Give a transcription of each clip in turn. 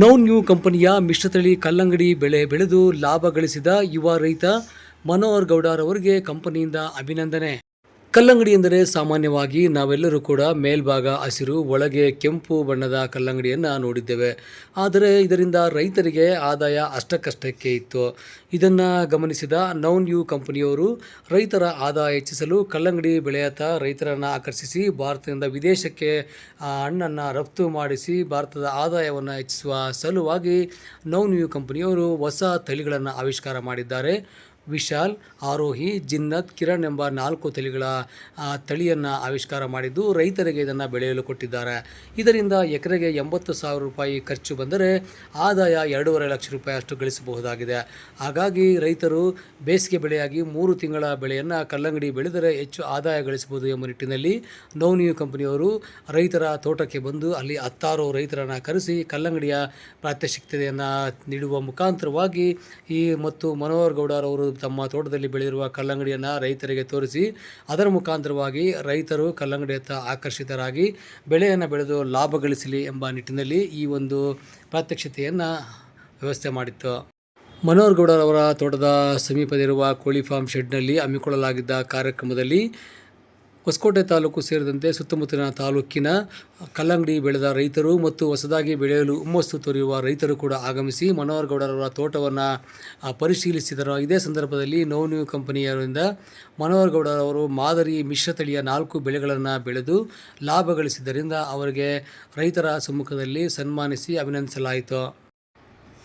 Now new ಕಂಪನಿಯ ಮಿಶ್ರತಳಿ ಕಲ್ಲಂಗಡಿ ಬೆಳೆ ಬೆಳೆದು ಲಾಭ ಗಳಿಸಿದ ಯುವ ರೈತ ಮನೋಹರ್ ಗೌಡರವರಿಗೆ ಕಂಪನಿಯಿಂದ ಅಭಿನಂದನೆ. ಕಲ್ಲಂಗಡಿ ಎಂದರೆ ಸಾಮಾನ್ಯವಾಗಿ ನಾವೆಲ್ಲರೂ ಕೂಡ ಮೇಲ್ಭಾಗ ಹಸಿರು, ಒಳಗೆ ಕೆಂಪು ಬಣ್ಣದ ಕಲ್ಲಂಗಡಿಯನ್ನು ನೋಡಿದ್ದೇವೆ. ಆದರೆ ಇದರಿಂದ ರೈತರಿಗೆ ಆದಾಯ ಅಷ್ಟಕ್ಕಷ್ಟಕ್ಕೆ ಇತ್ತು. ಇದನ್ನು ಗಮನಿಸಿದ ನೌನ್ ಯು ಕಂಪನಿಯವರು, ರೈತರ ಆದಾಯ ಹೆಚ್ಚಿಸಲು ಕಲ್ಲಂಗಡಿ ಬೆಳೆಯತ್ತ ರೈತರನ್ನು ಆಕರ್ಷಿಸಿ ಭಾರತದಿಂದ ವಿದೇಶಕ್ಕೆ ಹಣ್ಣನ್ನು ರಫ್ತು ಮಾಡಿಸಿ ಭಾರತದ ಆದಾಯವನ್ನು ಹೆಚ್ಚಿಸುವ ಸಲುವಾಗಿ ನೌನ್ ಯು ಕಂಪನಿಯವರು ಹೊಸ ತಳಿಗಳನ್ನು ಆವಿಷ್ಕಾರ ಮಾಡಿದ್ದಾರೆ. ವಿಶಾಲ್, ಆರೋಹಿ, ಜಿನ್ನತ್, ಕಿರಣ್ ಎಂಬ ನಾಲ್ಕು ತಳಿಗಳ ತಳಿಯನ್ನು ಆವಿಷ್ಕಾರ ಮಾಡಿದ್ದು ರೈತರಿಗೆ ಇದನ್ನು ಬೆಳೆಯಲು ಕೊಟ್ಟಿದ್ದಾರೆ. ಇದರಿಂದ ಎಕರೆಗೆ ಎಂಬತ್ತು ಸಾವಿರ ರೂಪಾಯಿ ಖರ್ಚು ಬಂದರೆ ಆದಾಯ ಎರಡೂವರೆ ಲಕ್ಷ ರೂಪಾಯಿ ಅಷ್ಟು ಗಳಿಸಬಹುದಾಗಿದೆ. ಹಾಗಾಗಿ ರೈತರು ಬೇಸಿಗೆ ಬೆಳೆಯಾಗಿ ಮೂರು ತಿಂಗಳ ಬೆಳೆಯನ್ನು ಕಲ್ಲಂಗಡಿ ಬೆಳೆದರೆ ಹೆಚ್ಚು ಆದಾಯ ಗಳಿಸಬಹುದು ಎಂಬ ನಿಟ್ಟಿನಲ್ಲಿ ನೌನಿಯು ಕಂಪನಿಯವರು ರೈತರ ತೋಟಕ್ಕೆ ಬಂದು ಅಲ್ಲಿ ಹತ್ತಾರು ರೈತರನ್ನು ಕರೆಸಿ ಕಲ್ಲಂಗಡಿಯ ಪ್ರಾತ್ಯಕ್ಷಿಕತೆಯನ್ನು ನೀಡುವ ಮುಖಾಂತರವಾಗಿ ಈ ಮತ್ತು ಮನೋಹರ್ ಗೌಡರವರು ತಮ್ಮ ತೋಟದಲ್ಲಿ ಬೆಳೆದಿರುವ ಕಲ್ಲಂಗಡಿಯನ್ನು ರೈತರಿಗೆ ತೋರಿಸಿ, ಅದರ ಮುಖಾಂತರವಾಗಿ ರೈತರು ಕಲ್ಲಂಗಡಿಯತ್ತ ಆಕರ್ಷಿತರಾಗಿ ಬೆಳೆಯನ್ನು ಬೆಳೆದು ಲಾಭ ಗಳಿಸಲಿ ಎಂಬ ನಿಟ್ಟಿನಲ್ಲಿ ಈ ಒಂದು ಪ್ರಾತ್ಯಕ್ಷತೆಯನ್ನು ವ್ಯವಸ್ಥೆ ಮಾಡಿತ್ತು. ಮನೋಹರ್ ಗೌಡರವರ ತೋಟದ ಸಮೀಪದಲ್ಲಿರುವ ಕೋಳಿ ಫಾರ್ಮ್ ಶೆಡ್ನಲ್ಲಿ ಹಮ್ಮಿಕೊಳ್ಳಲಾಗಿದ್ದ ಕಾರ್ಯಕ್ರಮದಲ್ಲಿ ಹೊಸಕೋಟೆ ತಾಲೂಕು ಸೇರಿದಂತೆ ಸುತ್ತಮುತ್ತಲಿನ ತಾಲೂಕಿನ ಕಲ್ಲಂಗಡಿ ಬೆಳೆದ ರೈತರು ಮತ್ತು ಹೊಸದಾಗಿ ಬೆಳೆಯಲು ಹುಮ್ಮಸ್ಸು ತೊರೆಯುವ ರೈತರು ಕೂಡ ಆಗಮಿಸಿ ಮನೋಹರ್ ಗೌಡರವರ ತೋಟವನ್ನು ಪರಿಶೀಲಿಸಿದರು ಇದೇ ಸಂದರ್ಭದಲ್ಲಿ ನೋ ನ್ಯೂ ಕಂಪನಿಯರಿಂದ ಮನೋಹರ್ ಗೌಡರವರು ಮಾದರಿ ಮಿಶ್ರತಳಿಯ ನಾಲ್ಕು ಬೆಳೆಗಳನ್ನು ಬೆಳೆದು ಲಾಭ ಗಳಿಸಿದ್ದರಿಂದ ಅವರಿಗೆ ರೈತರ ಸಮ್ಮುಖದಲ್ಲಿ ಸನ್ಮಾನಿಸಿ ಅಭಿನಂದಿಸಲಾಯಿತು.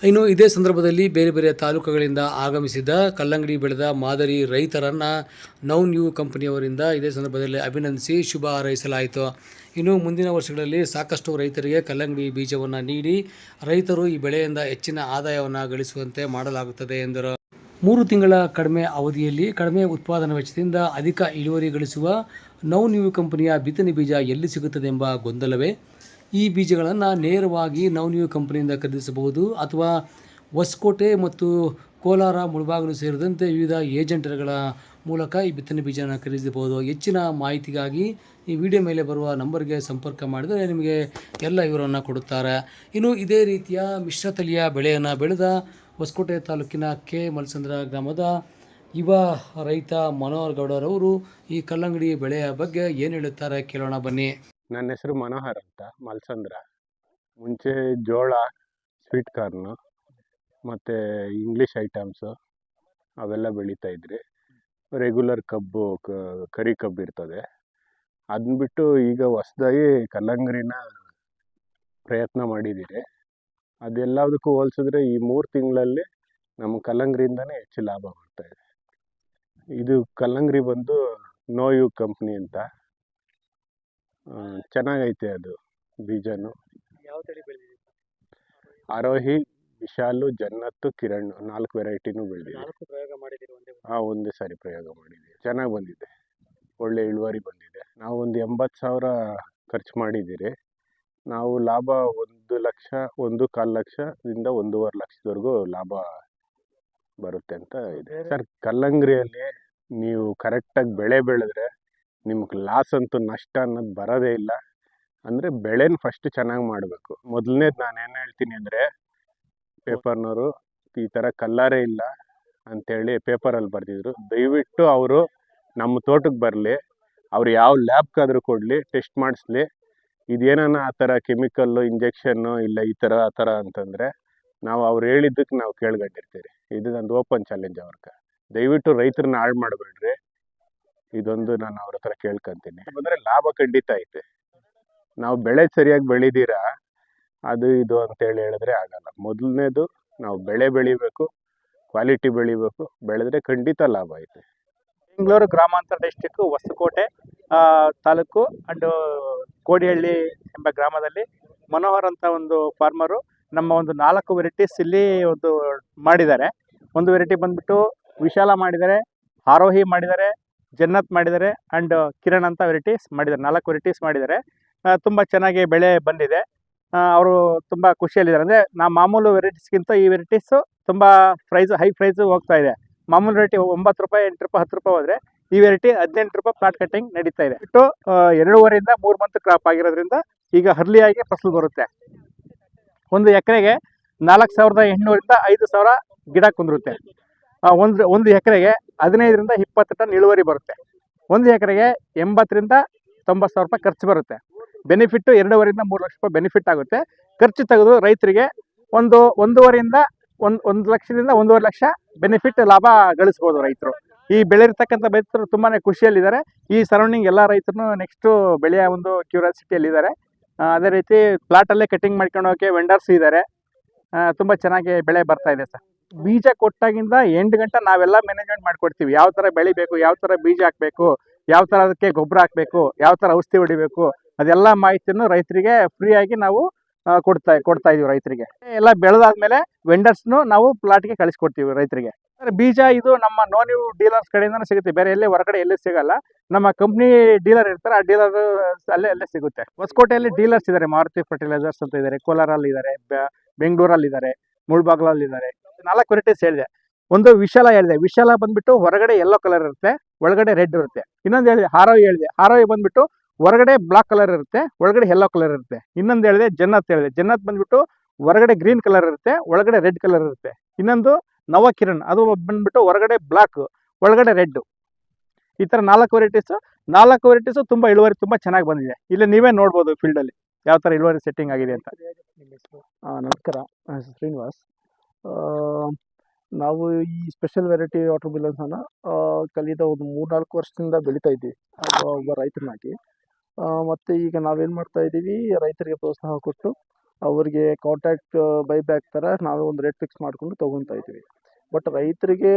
ಇನ್ನು ಇದೇ ಸಂದರ್ಭದಲ್ಲಿ ಬೇರೆ ಬೇರೆ ತಾಲೂಕುಗಳಿಂದ ಆಗಮಿಸಿದ ಕಲ್ಲಂಗಡಿ ಬೆಳೆದ ಮಾದರಿ ರೈತರನ್ನು ನೌ ನ್ಯೂ ಕಂಪನಿಯವರಿಂದ ಇದೇ ಸಂದರ್ಭದಲ್ಲಿ ಅಭಿನಂದಿಸಿ ಶುಭ ಹಾರೈಸಲಾಯಿತು. ಇನ್ನು ಮುಂದಿನ ವರ್ಷಗಳಲ್ಲಿ ಸಾಕಷ್ಟು ರೈತರಿಗೆ ಕಲ್ಲಂಗಡಿ ಬೀಜವನ್ನು ನೀಡಿ ರೈತರು ಈ ಬೆಳೆಯಿಂದ ಹೆಚ್ಚಿನ ಆದಾಯವನ್ನು ಗಳಿಸುವಂತೆ ಮಾಡಲಾಗುತ್ತದೆ ಎಂದರು. ಮೂರು ತಿಂಗಳ ಕಡಿಮೆ ಅವಧಿಯಲ್ಲಿ ಕಡಿಮೆ ಉತ್ಪಾದನಾ ವೆಚ್ಚದಿಂದ ಅಧಿಕ ಇಳುವರಿ ಗಳಿಸುವ ನೌ ನ್ಯೂ ಕಂಪನಿಯ ಬಿತ್ತನೆ ಬೀಜ ಎಲ್ಲಿ ಸಿಗುತ್ತದೆ ಎಂಬ ಗೊಂದಲವೇ? ಈ ಬೀಜಗಳನ್ನು ನೇರವಾಗಿ ನವನೀವ್ ಕಂಪನಿಯಿಂದ ಖರೀದಿಸಬಹುದು ಅಥವಾ ಹೊಸಕೋಟೆ ಮತ್ತು ಕೋಲಾರ ಮುಳಬಾಗಿಲು ಸೇರಿದಂತೆ ವಿವಿಧ ಏಜೆಂಟರುಗಳ ಮೂಲಕ ಈ ಬಿತ್ತನೆ ಬೀಜನ ಖರೀದಿಸಬಹುದು. ಹೆಚ್ಚಿನ ಮಾಹಿತಿಗಾಗಿ ಈ ವಿಡಿಯೋ ಮೇಲೆ ಬರುವ ನಂಬರ್ಗೆ ಸಂಪರ್ಕ ಮಾಡಿದರೆ ನಿಮಗೆ ಎಲ್ಲ ವಿವರವನ್ನು ಕೊಡುತ್ತಾರೆ. ಇನ್ನು ಇದೇ ರೀತಿಯ ಮಿಶ್ರತಳಿಯ ಬೆಳೆಯನ್ನು ಬೆಳೆದ ಹೊಸಕೋಟೆ ತಾಲೂಕಿನ ಕೆ. ಮಲ್ಸಂದ್ರ ಗ್ರಾಮದ ಯುವ ರೈತ ಮನೋಹರ್ ಗೌಡರವರು ಈ ಕಲ್ಲಂಗಡಿ ಬೆಳೆಯ ಬಗ್ಗೆ ಏನು ಹೇಳುತ್ತಾರೆ ಕೇಳೋಣ ಬನ್ನಿ. ನನ್ನ ಹೆಸರು ಮನೋಹರ್ ಅಂತ, ಮಲ್ಸಂದ್ರ. ಮುಂಚೆ ಜೋಳ ಸ್ವೀಟ್ ಕಾರ್ನು ಮತ್ತು ಇಂಗ್ಲೀಷ್ ಐಟಮ್ಸು ಅವೆಲ್ಲ ಬೆಳೀತಾ ಇದ್ರಿ. ರೆಗ್ಯುಲರ್ ಕಬ್ಬು ಕರಿ ಕಬ್ಬು ಇರ್ತದೆ. ಅದನ್ನ ಬಿಟ್ಟು ಈಗ ಹೊಸ್ದಾಗಿ ಕಲ್ಲಂಗರಿನ ಪ್ರಯತ್ನ ಮಾಡಿದ್ದೀರಿ ಅದೆಲ್ಲದಕ್ಕೂ ಹೋಲಿಸಿದ್ರೆ ಈ ಮೂರು ತಿಂಗಳಲ್ಲಿ ನಮ್ಮ ಕಲ್ಲಂಗರಿಯಿಂದನೇ ಹೆಚ್ಚು ಲಾಭ ಬರ್ತಾ ಇದೆ. ಇದು ಕಲ್ಲಂಗರಿ ಬಂದು ನೋಯು ಕಂಪ್ನಿ ಅಂತ. ಚೆನ್ನಾಗೈತೆ ಅದು ಬೀಜನು. ಯಾವ ತಳಿ ಬೆಳೆದಿದೆ? ಆರೋಹಿ ವಿಶಾಲು ಜನ್ನತ್ತು ಕಿರಣ್ ನಾಲ್ಕು ವೆರೈಟಿನೂ ಬೆಳೆದಿದೆ. ನಾಲ್ಕು ಪ್ರಯೋಗ ಮಾಡಿದ್ದೀರಿ ಒಂದೇ ಆ ಒಂದೇ ಸಾರಿ ಪ್ರಯೋಗ ಮಾಡಿದ್ದೀವಿ. ಚೆನ್ನಾಗಿ ಬಂದಿದೆ. ಒಳ್ಳೆ ಇಳುವರಿ ಬಂದಿದೆ. ನಾವು ಒಂದು ಎಂಬತ್ತು ಸಾವಿರ ಖರ್ಚು ಮಾಡಿದ್ದೀರಿ. ನಾವು ಲಾಭ ಒಂದು ಲಕ್ಷ ಒಂದು ಕಾಲು ಲಕ್ಷದಿಂದ ಒಂದೂವರೆ ಲಕ್ಷದವರೆಗೂ ಲಾಭ ಬರುತ್ತೆ ಅಂತ ಇದೆ. ಸರ್ ಕಲ್ಲಂಗಡಿಯಲ್ಲಿ ನೀವು ಕರೆಕ್ಟಾಗಿ ಬೆಳೆ ಬೆಳೆದ್ರೆ ನಿಮ್ಗೆ ಲಾಸ್ ಅಂತೂ ನಷ್ಟ ಅನ್ನೋದು ಬರೋದೇ ಇಲ್ಲ. ಅಂದರೆ ಬೆಳೆನ ಫಸ್ಟ್ ಚೆನ್ನಾಗಿ ಮಾಡಬೇಕು. ಮೊದಲನೇದು ನಾನು ಏನು ಹೇಳ್ತೀನಿ ಅಂದರೆ ಪೇಪರ್ನವರು ಈ ಥರ ಕಲ್ಲರೇ ಇಲ್ಲ ಅಂತೇಳಿ ಪೇಪರಲ್ಲಿ ಬರೆದಿದ್ರು. ದಯವಿಟ್ಟು ಅವರು ನಮ್ಮ ತೋಟಕ್ಕೆ ಬರಲಿ, ಅವ್ರು ಯಾವ ಲ್ಯಾಬ್ಗಾದರೂ ಕೊಡಲಿ, ಟೆಸ್ಟ್ ಮಾಡಿಸ್ಲಿ. ಇದೇನಾನ ಆ ಥರ ಕೆಮಿಕಲ್ಲು, ಇಂಜೆಕ್ಷನ್ನು ಇಲ್ಲ ಈ ಥರ ಆ ಥರ ಅಂತಂದರೆ ನಾವು ಅವ್ರು ಹೇಳಿದ್ದಕ್ಕೆ ನಾವು ಕೇಳ್ಕೊಂಡಿರ್ತೀವಿ ಇದು ನಂದು ಓಪನ್ ಚಾಲೆಂಜ್ ಅವ್ರಿಗೆ ದಯವಿಟ್ಟು ರೈತರನ್ನ ಹಾಳು ಮಾಡಬೇಡ್ರಿ. ಇದೊಂದು ನಾನು ಅವ್ರ ಹತ್ರ ಕೇಳ್ಕೊಂತೀನಿ. ಬಂದರೆ ಲಾಭ ಖಂಡಿತ ಐತೆ. ನಾವು ಬೆಳೆ ಸರಿಯಾಗಿ ಬೆಳಿದೀರಾ? ಅದು ಇದು ಅಂತೇಳಿ ಹೇಳಿದ್ರೆ ಆಗಲ್ಲ. ಮೊದಲನೇದು ನಾವು ಬೆಳೆ ಬೆಳಿಬೇಕು ಕ್ವಾಲಿಟಿ ಬೆಳಿಬೇಕು ಬೆಳೆದ್ರೆ ಖಂಡಿತ ಲಾಭ ಐತೆ. ಬೆಂಗಳೂರು ಗ್ರಾಮಾಂತರ ಡಿಸ್ಟಿಕ್ ಹೊಸಕೋಟೆ ಆ, ತಾಲೂಕು ಅಂಡ್ ಕೋಡಿಹಳ್ಳಿ ಎಂಬ ಗ್ರಾಮದಲ್ಲಿ ಮನೋಹರ್ ಅಂತ ಒಂದು ಫಾರ್ಮರು ನಮ್ಮ ಒಂದು ನಾಲ್ಕು ವೆರೈಟೀಸ್ ಇಲ್ಲಿ ಒಂದು ಮಾಡಿದ್ದಾರೆ. ಒಂದು ವೆರೈಟಿ ಬಂದ್ಬಿಟ್ಟು ವಿಶಾಲ ಮಾಡಿದ್ದಾರೆ ಆರೋಹಿ ಮಾಡಿದ್ದಾರೆ ಜನ್ನತ್ ಮಾಡಿದ್ದಾರೆ ಅಂಡ್ ಕಿರಣ್ ಅಂತ ವೆರೈಟೀಸ್ ಮಾಡಿದ್ದಾರೆ. ನಾಲ್ಕು ವೆರೈಟೀಸ್ ಮಾಡಿದ್ದಾರೆ. ತುಂಬ ಚೆನ್ನಾಗಿ ಬೆಳೆ ಬಂದಿದೆ. ಅವರು ತುಂಬ ಖುಷಿಯಲ್ಲಿದ್ದಾರೆ. ಅಂದರೆ ನಾ ಮಾಮೂಲು ವೆರೈಟೀಸ್ಗಿಂತ ಈ ವೆರೈಟೀಸು ತುಂಬ ಪ್ರೈಸ್ ಹೈ ಪ್ರೈಸು ಹೋಗ್ತಾ ಇದೆ. ಮಾಮೂಲು ರೇಟ್ ಒಂಬತ್ತು ರೂಪಾಯಿ, ಎಂಟು ರೂಪಾಯಿ, ಹತ್ತು ರೂಪಾಯಿ ಹೋದರೆ ಈ ವೆರೈಟಿ ಹದಿನೆಂಟು ರೂಪಾಯಿ ಪ್ಲಾಟ್ ಕಟ್ಟಿಂಗ್ ನಡೀತಾ ಇದೆ. ಇಟ್ಟು ಎರಡೂವರೆಯಿಂದ ಮೂರು ಮಂತ್ ಕ್ರಾಪ್ ಆಗಿರೋದ್ರಿಂದ ಈಗ ಹರ್ಲಿಯಾಗಿ ಫಸಲು ಬರುತ್ತೆ. ಒಂದು ಎಕರೆಗೆ ನಾಲ್ಕು ಸಾವಿರದ ಎಂಟುನೂರಿಂದ ಐದು ಸಾವಿರ ಗಿಡ ಕುಂದಿರುತ್ತೆ. ಒಂದು ಒಂದು ಎಕರೆಗೆ ಹದಿನೈದರಿಂದ ಇಪ್ಪತ್ತು ಟನ್ ಇಳುವರಿ ಬರುತ್ತೆ. ಒಂದು ಎಕರೆಗೆ ಎಂಬತ್ತರಿಂದ ತೊಂಬತ್ತು ಸಾವಿರ ರೂಪಾಯಿ ಖರ್ಚು ಬರುತ್ತೆ. ಬೆನಿಫಿಟ್ಟು ಎರಡೂವರೆಯಿಂದ ಮೂರು ಲಕ್ಷ ರೂಪಾಯಿ ಬೆನಿಫಿಟ್ ಆಗುತ್ತೆ. ಖರ್ಚು ತೆಗೆದು ರೈತರಿಗೆ ಒಂದು, ಒಂದೂವರೆಯಿಂದ ಒಂದು ಒಂದು ಲಕ್ಷದಿಂದ ಒಂದೂವರೆ ಲಕ್ಷ ಬೆನಿಫಿಟ್ ಲಾಭ ಗಳಿಸ್ಬೋದು ರೈತರು. ಈ ಬೆಳೆರ್ತಕ್ಕಂಥ ರೈತರು ತುಂಬಾ ಖುಷಿಯಲ್ಲಿದ್ದಾರೆ. ಈ ಸರೌಂಡಿಂಗ್ ಎಲ್ಲ ರೈತರು ನೆಕ್ಸ್ಟು ಬೆಳೆಯ ಒಂದು ಕ್ಯೂರಿಯಾಸಿಟಿಯಲ್ಲಿದ್ದಾರೆ ಅದೇ ರೀತಿ ಪ್ಲಾಟಲ್ಲೇ ಕಟಿಂಗ್ ಮಾಡ್ಕೊಂಡು ಹೋಗೋಕ್ಕೆ ವೆಂಡರ್ಸ್ ಇದ್ದಾರೆ. ತುಂಬ ಚೆನ್ನಾಗಿ ಬೆಳೆ ಬರ್ತಾ ಇದೆ ಸರ್. ಬೀಜ ಕೊಟ್ಟಾಗಿಂದ ಎಂಟು ಗಂಟೆ ನಾವೆಲ್ಲ ಮ್ಯಾನೇಜ್ಮೆಂಟ್ ಮಾಡ್ಕೊಡ್ತೀವಿ. ಯಾವ ಥರ ಬೆಳಿಬೇಕು, ಯಾವ ಥರ ಬೀಜ ಹಾಕಬೇಕು, ಯಾವ ಥರ ಅದಕ್ಕೆ ಗೊಬ್ಬರ ಹಾಕಬೇಕು, ಯಾವ ಥರ ಔಷಧಿ ಹೊಡಿಬೇಕು, ಅದೆಲ್ಲ ಮಾಹಿತಿಯನ್ನು ರೈತರಿಗೆ ಫ್ರೀಯಾಗಿ ನಾವು ಕೊಡ್ತಾ ಕೊಡ್ತಾ ಇದೀವಿ ರೈತರಿಗೆ. ಎಲ್ಲ ಬೆಳೆದಾದ್ಮೇಲೆ ವೆಂಡರ್ಸ್ನು ನಾವು ಪ್ಲಾಟ್ಗೆ ಕಳಿಸ್ಕೊಡ್ತೀವಿ ರೈತರಿಗೆ. ಬೀಜ ಇದು ನಮ್ಮ ನೋನಿ ಡೀಲರ್ಸ್ ಕಡೆಯಿಂದನೂ ಸಿಗುತ್ತೆ. ಬೇರೆ ಎಲ್ಲೇ ಹೊರಗಡೆ ಎಲ್ಲೇ ಸಿಗಲ್ಲ. ನಮ್ಮ ಕಂಪ್ನಿ ಡೀಲರ್ ಇರ್ತಾರೆ, ಆ ಡೀಲರ್ ಅಲ್ಲೇ ಅಲ್ಲೇ ಸಿಗುತ್ತೆ. ಹೊಸಕೋಟೆಯಲ್ಲಿ ಡೀಲರ್ಸ್ ಇದ್ದಾರೆ. ಮಾರುತಿ ಫರ್ಟಿಲೈಸರ್ಸ್ ಅಂತ ಇದ್ದಾರೆ. ಕೋಲಾರಲ್ಲಿ ಇದ್ದಾರೆ ಬೆಂಗಳೂರಲ್ಲಿ ಇದ್ದಾರೆ ಮುಳ್ಬಾಗ್ಲಲ್ಲಿ ಇದ್ದಾರೆ ನಾಲ್ಕು ವೆರೈಟೀಸ್ ಹೇಳಿದೆ. ಒಂದು ವಿಶಾಲ ಹೇಳಿದೆ. ವಿಶಾಲ ಬಂದ್ಬಿಟ್ಟು ಹೊರಗಡೆ ಯೆಲ್ಲೋ ಕಲರ್ ಇರುತ್ತೆ, ಒಳಗಡೆ ರೆಡ್ ಇರುತ್ತೆ. ಇನ್ನೊಂದು ಹೇಳಿದೆ, ಹಾರೋಯಿ ಹೇಳಿದೆ. ಹಾರೋಯಿ ಬಂದ್ಬಿಟ್ಟು ಹೊರಗಡೆ ಬ್ಲಾಕ್ ಕಲರ್ ಇರುತ್ತೆ, ಒಳಗಡೆ ಯೆಲ್ಲೋ ಕಲರ್ ಇರುತ್ತೆ. ಇನ್ನೊಂದು ಹೇಳಿದೆ, ಜನ್ನತ್ ಹೇಳಿದೆ. ಜನ್ನತ್ ಬಂದ್ಬಿಟ್ಟು ಹೊರಗಡೆ ಗ್ರೀನ್ ಕಲರ್ ಇರುತ್ತೆ, ಒಳಗಡೆ ರೆಡ್ ಕಲರ್ ಇರುತ್ತೆ. ಇನ್ನೊಂದು ನವಕಿರಣ್, ಅದು ಬಂದ್ಬಿಟ್ಟು ಹೊರಗಡೆ ಬ್ಲಾಕ್ ಒಳಗಡೆ ರೆಡ್ ಈ ಥರ ನಾಲ್ಕು ವೆರೈಟೀಸು ನಾಲ್ಕು ವೆರೈಟೀಸು ತುಂಬ ಇಳುವರಿ ತುಂಬ ಚೆನ್ನಾಗಿ ಬಂದಿದೆ. ಇಲ್ಲಿ ನೀವೇ ನೋಡ್ಬೋದು ಫೀಲ್ಡಲ್ಲಿ ಯಾವ ಥರ ಇಳುವರಿ ಸೆಟ್ಟಿಂಗ್ ಆಗಿದೆ ಅಂತ. ನಮಸ್ಕಾರ. ಶ್ರೀನಿವಾಸ್. ನಾವು ಈ ಸ್ಪೆಷಲ್ ವೆರೈಟಿ ವಾಟರ್ ಮಿಲನ್ಸನ್ನು ಕಲಿತ ಒಂದು ಮೂರ್ನಾಲ್ಕು ವರ್ಷದಿಂದ ಬೆಳೀತಾ ಇದ್ದೀವಿ ಒಬ್ಬ ರೈತನಾಗಿ. ಮತ್ತು ಈಗ ನಾವೇನು ಮಾಡ್ತಾ ಇದ್ದೀವಿ, ರೈತರಿಗೆ ಪ್ರೋತ್ಸಾಹ ಕೊಟ್ಟು ಅವರಿಗೆ ಕಾಂಟ್ಯಾಕ್ಟ್ ಬೈ ಬ್ಯಾಕ್ ಥರ ನಾವೇ ಒಂದು ರೇಟ್ ಫಿಕ್ಸ್ ಮಾಡಿಕೊಂಡು ತೊಗೊತಾ ಇದ್ದೀವಿ. ಬಟ್ ರೈತರಿಗೆ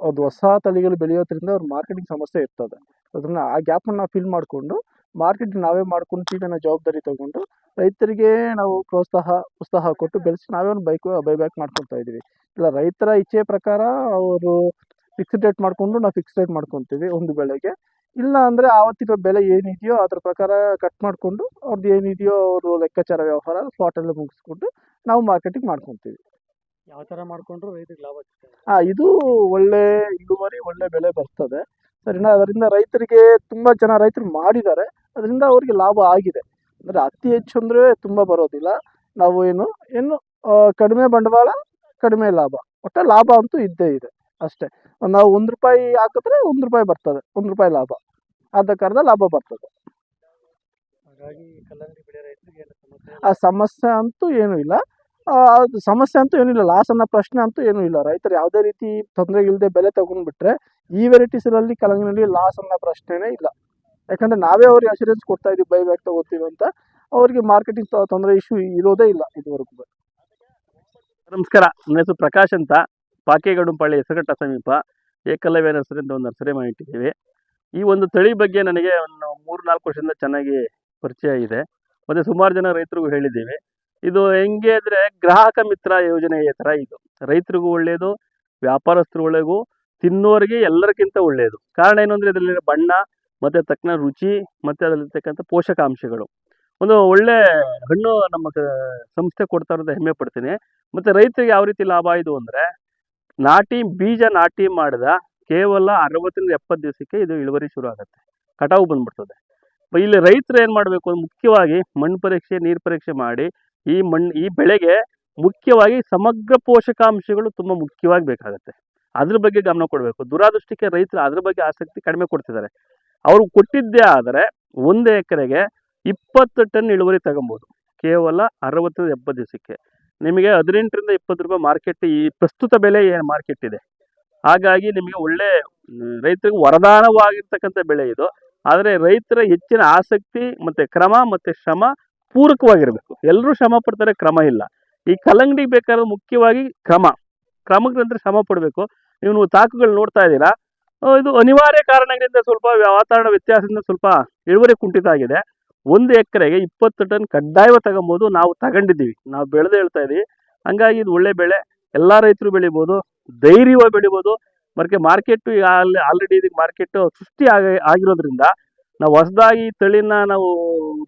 ಅದು ಹೊಸ ತಳಿಗಳು ಬೆಳೆಯೋದ್ರಿಂದ ಅವ್ರ ಮಾರ್ಕೆಟಿಂಗ್ ಸಮಸ್ಯೆ ಇರ್ತದೆ. ಅದನ್ನು ಆ ಗ್ಯಾಪನ್ನು ಫಿಲ್ ಮಾಡಿಕೊಂಡು ಮಾರ್ಕೆಟಿಂಗ್ ನಾವೇ ಮಾಡ್ಕೊಂತೀವಿ ಅನ್ನೋ ಜವಾಬ್ದಾರಿ ತಗೊಂಡು ರೈತರಿಗೆ ನಾವು ಪ್ರೋತ್ಸಾಹ ಉತ್ಸಾಹ ಕೊಟ್ಟು ಬೆಳೆಸಿ ನಾವೇ ಒಂದು ಬೈಕ್ ಬೈಬ್ಯಾಕ್ ಮಾಡ್ಕೊತಾ ಇದ್ದೀವಿ. ಇಲ್ಲ ರೈತರ ಇಚ್ಛೆ ಪ್ರಕಾರ ಅವರು ಫಿಕ್ಸ್ಡ್ ರೇಟ್ ಮಾಡಿಕೊಂಡು ನಾವು ಫಿಕ್ಸ್ ರೇಟ್ ಮಾಡ್ಕೊತೀವಿ ಒಂದು ಬೆಳೆಗೆ. ಇಲ್ಲ ಅಂದರೆ ಆವತ್ತಿನ ಬೆಲೆ ಏನಿದೆಯೋ ಅದ್ರ ಪ್ರಕಾರ ಕಟ್ ಮಾಡಿಕೊಂಡು ಅವ್ರದ್ದು ಏನಿದೆಯೋ ಅವರು ಲೆಕ್ಕಾಚಾರ ವ್ಯವಹಾರ ಸ್ಪಾಟಲ್ಲಿ ಮುಗಿಸ್ಕೊಂಡು ನಾವು ಮಾರ್ಕೆಟಿಂಗ್ ಮಾಡ್ಕೊತೀವಿ. ಯಾವ ಥರ ಮಾಡಿಕೊಂಡ್ರು ರೈತರಿಗೆ ಲಾಭ ಹಾಂ ಇದು ಒಳ್ಳೆ ಇಳುವರಿ ಒಳ್ಳೆ ಬೆಲೆ ಬರ್ತದೆ. ಸರಿನಾ? ಅದರಿಂದ ರೈತರಿಗೆ ತುಂಬ ಜನ ರೈತರು ಮಾಡಿದ್ದಾರೆ. ಅದರಿಂದ ಅವ್ರಿಗೆ ಲಾಭ ಆಗಿದೆ. ಅಂದರೆ ಅತಿ ಹೆಚ್ಚು ಅಂದರೆ ತುಂಬ ಬರೋದಿಲ್ಲ. ನಾವು ಏನು ಏನು ಕಡಿಮೆ ಬಂಡವಾಳ ಕಡಿಮೆ ಲಾಭ. ಒಟ್ಟು ಲಾಭ ಅಂತೂ ಇದ್ದೇ ಇದೆ ಅಷ್ಟೇ. ನಾವು ಒಂದು ರೂಪಾಯಿ ಹಾಕಿದ್ರೆ ಒಂದು ರೂಪಾಯಿ ಬರ್ತದೆ ಒಂದು ರೂಪಾಯಿ ಲಾಭ. ಆದ ಕಾರಣ ಲಾಭ ಬರ್ತದೆ. ಆ ಸಮಸ್ಯೆ ಅಂತೂ ಏನೂ ಇಲ್ಲ. ಅದು ಸಮಸ್ಯೆ ಅಂತೂ ಏನೂ ಇಲ್ಲ. ಲಾಸ್ ಅನ್ನೋ ಪ್ರಶ್ನೆ ಅಂತೂ ಏನೂ ಇಲ್ಲ. ರೈತರು ಯಾವುದೇ ರೀತಿ ತೊಂದರೆ ಇಲ್ಲದೆ ಬೆಲೆ ತಗೊಂಡ್ಬಿಟ್ರೆ ಈ ವೆರೈಟೀಸಲ್ಲಿ ಕಲಂಗಿನಲ್ಲಿ ಲಾಸ್ ಅನ್ನೋ ಪ್ರಶ್ನೆನೇ ಇಲ್ಲ. ಯಾಕಂದ್ರೆ ನಾವೇ ಅವ್ರಿಗೆ ಅಶ್ಯೂರೆನ್ಸ್ ಕೊಡ್ತಾ ಇದೀವಿ ಬೈ ಬ್ಯಾಕ್ ತಗೋತೀವಿ ಅಂತ. ಅವ್ರಿಗೆ ಮಾರ್ಕೆಟಿಂಗ್ ತೊಂದರೆ ಇಶ್ಯೂ ಇರೋದೇ ಇಲ್ಲ ಇದುವರೆಗೂ ನಮಸ್ಕಾರ, ನನ್ನ ಹೆಸರು ಪ್ರಕಾಶ್ ಅಂತ. ಪಾಕೇಗಡುಂಪಾಳ್ಳಿ ಹೆಸರುಘಟ್ಟ ಸಮೀಪ ಏಕಲವ್ಯ ನರ್ಸರಿ ಅಂತ ಒಂದು ನರ್ಸರಿ ಮಾಡಿಟ್ಟಿದ್ದೀವಿ. ಈ ಒಂದು ತಳಿ ಬಗ್ಗೆ ನನಗೆ ಒಂದು ಮೂರು ನಾಲ್ಕು ವರ್ಷದಿಂದ ಚೆನ್ನಾಗಿ ಪರಿಚಯ ಇದೆ. ಮತ್ತು ಸುಮಾರು ಜನ ರೈತರಿಗೂ ಹೇಳಿದ್ದೀವಿ. ಇದು ಹೆಂಗೆ ಅಂದರೆ ಗ್ರಾಹಕ ಮಿತ್ರ ಯೋಜನೆಯ ಥರ ಇದು. ರೈತರಿಗೂ ಒಳ್ಳೆಯದು ವ್ಯಾಪಾರಸ್ಥರುಗಳಿಗೂ ತಿನ್ನೋರಿಗೆ ಎಲ್ಲರಿಗಿಂತ ಒಳ್ಳೆಯದು ಕಾರಣ ಏನು ಅಂದರೆ ಇದರಲ್ಲಿ ಬಣ್ಣ ಮತ್ತು ತಕ್ಕನ ರುಚಿ, ಮತ್ತು ಅದರಲ್ಲಿರ್ತಕ್ಕಂಥ ಪೋಷಕಾಂಶಗಳು. ಒಂದು ಒಳ್ಳೆ ಹಣ್ಣು ನಮ್ಮ ಸಂಸ್ಥೆ ಕೊಡ್ತಾ ಇರೋದು ಹೆಮ್ಮೆ ಪಡ್ತೀನಿ. ಮತ್ತು ರೈತರಿಗೆ ಯಾವ ರೀತಿ ಲಾಭ ಇದು ಅಂದರೆ, ನಾಟಿ, ಬೀಜ ನಾಟಿ ಮಾಡಿದ ಕೇವಲ ಅರವತ್ತರಿಂದ ಎಪ್ಪತ್ತು ದಿವಸಕ್ಕೆ ಇದು ಇಳುವರಿ ಶುರು ಆಗುತ್ತೆ. ಕಟಾವು ಬಂದ್ಬಿಡ್ತದೆ. ಇಲ್ಲಿ ರೈತರು ಏನು ಮಾಡಬೇಕು ಮುಖ್ಯವಾಗಿ ಮಣ್ಣು ಪರೀಕ್ಷೆ, ನೀರು ಪರೀಕ್ಷೆ ಮಾಡಿ ಈ ಮಣ್ಣು ಈ ಬೆಳೆಗೆ ಮುಖ್ಯವಾಗಿ ಸಮಗ್ರ ಪೋಷಕಾಂಶಗಳು ತುಂಬ ಮುಖ್ಯವಾಗಿ ಬೇಕಾಗುತ್ತೆ. ಅದ್ರ ಬಗ್ಗೆ ಗಮನ ಕೊಡಬೇಕು. ದುರಾದೃಷ್ಟಕ್ಕೆ ರೈತರು ಅದ್ರ ಬಗ್ಗೆ ಆಸಕ್ತಿ ಕಡಿಮೆ ಕೊಡ್ತಿದ್ದಾರೆ. ಅವರು ಕೊಟ್ಟಿದ್ದೇ ಆದರೆ ಒಂದು ಎಕರೆಗೆ ಇಪ್ಪತ್ತು ಟನ್ ಇಳುವರಿ ತಗೊಬೋದು. ಕೇವಲ ಅರವತ್ತರಿಂದ ಎಪ್ಪತ್ತು ದಿವಸಕ್ಕೆ. ನಿಮಗೆ ಹದಿನೆಂಟರಿಂದ ಇಪ್ಪತ್ತು ರೂಪಾಯಿ ಮಾರ್ಕೆಟ್ ಈ ಪ್ರಸ್ತುತ ಬೆಲೆ ಏನು ಮಾರ್ಕೆಟ್ ಇದೆ. ಹಾಗಾಗಿ ನಿಮಗೆ ಒಳ್ಳೆ ರೈತರಿಗೆ ವರದಾನವಾಗಿರ್ತಕ್ಕಂಥ ಬೆಳೆ ಇದು. ಆದರೆ ರೈತರ ಹೆಚ್ಚಿನ ಆಸಕ್ತಿ ಮತ್ತು ಕ್ರಮ ಮತ್ತು ಶ್ರಮ ಪೂರಕವಾಗಿರಬೇಕು. ಎಲ್ಲರೂ ಶ್ರಮ ಪಡ್ತಾರೆ, ಕ್ರಮ ಇಲ್ಲ. ಈ ಕಲ್ಲಂಗಡಿಗೆ ಬೇಕಾದ ಮುಖ್ಯವಾಗಿ ಕ್ರಮ. ಕ್ರಮಕ್ಕೆ ಶ್ರಮ ಪಡಬೇಕು. ನೀವು ತಾಕುಗಳು ನೋಡ್ತಾ ಇದ್ದೀರಾ? ಇದು ಅನಿವಾರ್ಯ ಕಾರಣಗಳಿಂದ ಸ್ವಲ್ಪ ವಾತಾವರಣ ವ್ಯತ್ಯಾಸದಿಂದ ಸ್ವಲ್ಪ ಇಳುವರಿ ಕುಂಠಿತ ಆಗಿದೆ ಒಂದು ಎಕರೆಗೆ ಇಪ್ಪತ್ತು ಟನ್ ಕಡ್ಡಾಯವಾಗಿ ತಗೊಬೋದು, ನಾವು ತಗೊಂಡಿದ್ದೀವಿ. ನಾವು ಬೆಳೆದು ಹೇಳ್ತಾ ಇದ್ದೀವಿ ಹಂಗಾಗಿ ಇದು ಒಳ್ಳೆ ಬೆಳೆ. ಎಲ್ಲ ರೈತರು ಬೆಳಿಬೋದು, ಧೈರ್ಯವಾಗಿ ಬೆಳಿಬೋದು. ಮತ್ತೆ ಅಲ್ಲಿ ಆಲ್ರೆಡಿ ಇದಕ್ಕೆ ಮಾರ್ಕೆಟು ಸೃಷ್ಟಿ ಆಗಿ, ಆಗಿರೋದ್ರಿಂದ ನಾವು ಹೊಸದಾಗಿ ತಳಿನ ನಾವು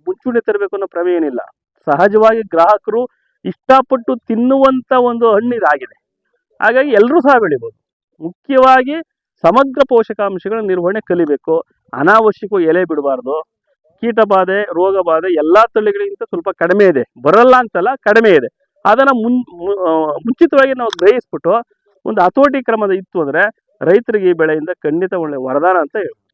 ಮುಂಚೂಣಿ ತರಬೇಕು ಅನ್ನೋ ಪ್ರಮೇಯ ಏನಿಲ್ಲ. ಸಹಜವಾಗಿ ಗ್ರಾಹಕರು ಇಷ್ಟಪಟ್ಟು ತಿನ್ನುವಂಥ ಒಂದು ಹಣ್ಣು ಇದಾಗಿದೆ. ಹಾಗಾಗಿ ಎಲ್ಲರೂ ಸಹ ಬೆಳಿಬೋದು. ಮುಖ್ಯವಾಗಿ ಸಮಗ್ರ ಪೋಷಕಾಂಶಗಳ ನಿರ್ವಹಣೆ ಕಲಿಬೇಕು. ಅನಾವಶ್ಯಕ ಎಲೆ ಬಿಡಬಾರ್ದು. ಕೀಟ ಬಾಧೆ, ರೋಗ ಬಾಧೆ ಎಲ್ಲಾ ತಳಿಗಳಿಗಿಂತ ಸ್ವಲ್ಪ ಕಡಿಮೆ ಇದೆ. ಬರಲ್ಲ ಅಂತಲ್ಲ ಕಡಿಮೆ ಇದೆ. ಅದನ್ನ ಮುನ್ ಮುಂಚಿತವಾಗಿ ನಾವು ಗ್ರಹಿಸ್ಬಿಟ್ಟು ಒಂದು ಹತೋಟಿ ಕ್ರಮದ ಇತ್ತು ಅಂದ್ರೆ ರೈತರಿಗೆ ಈ ಬೆಳೆಯಿಂದ ಖಂಡಿತ ಒಳ್ಳೆ ವರದಾನ ಅಂತ ಹೇಳ್ಬೋದು.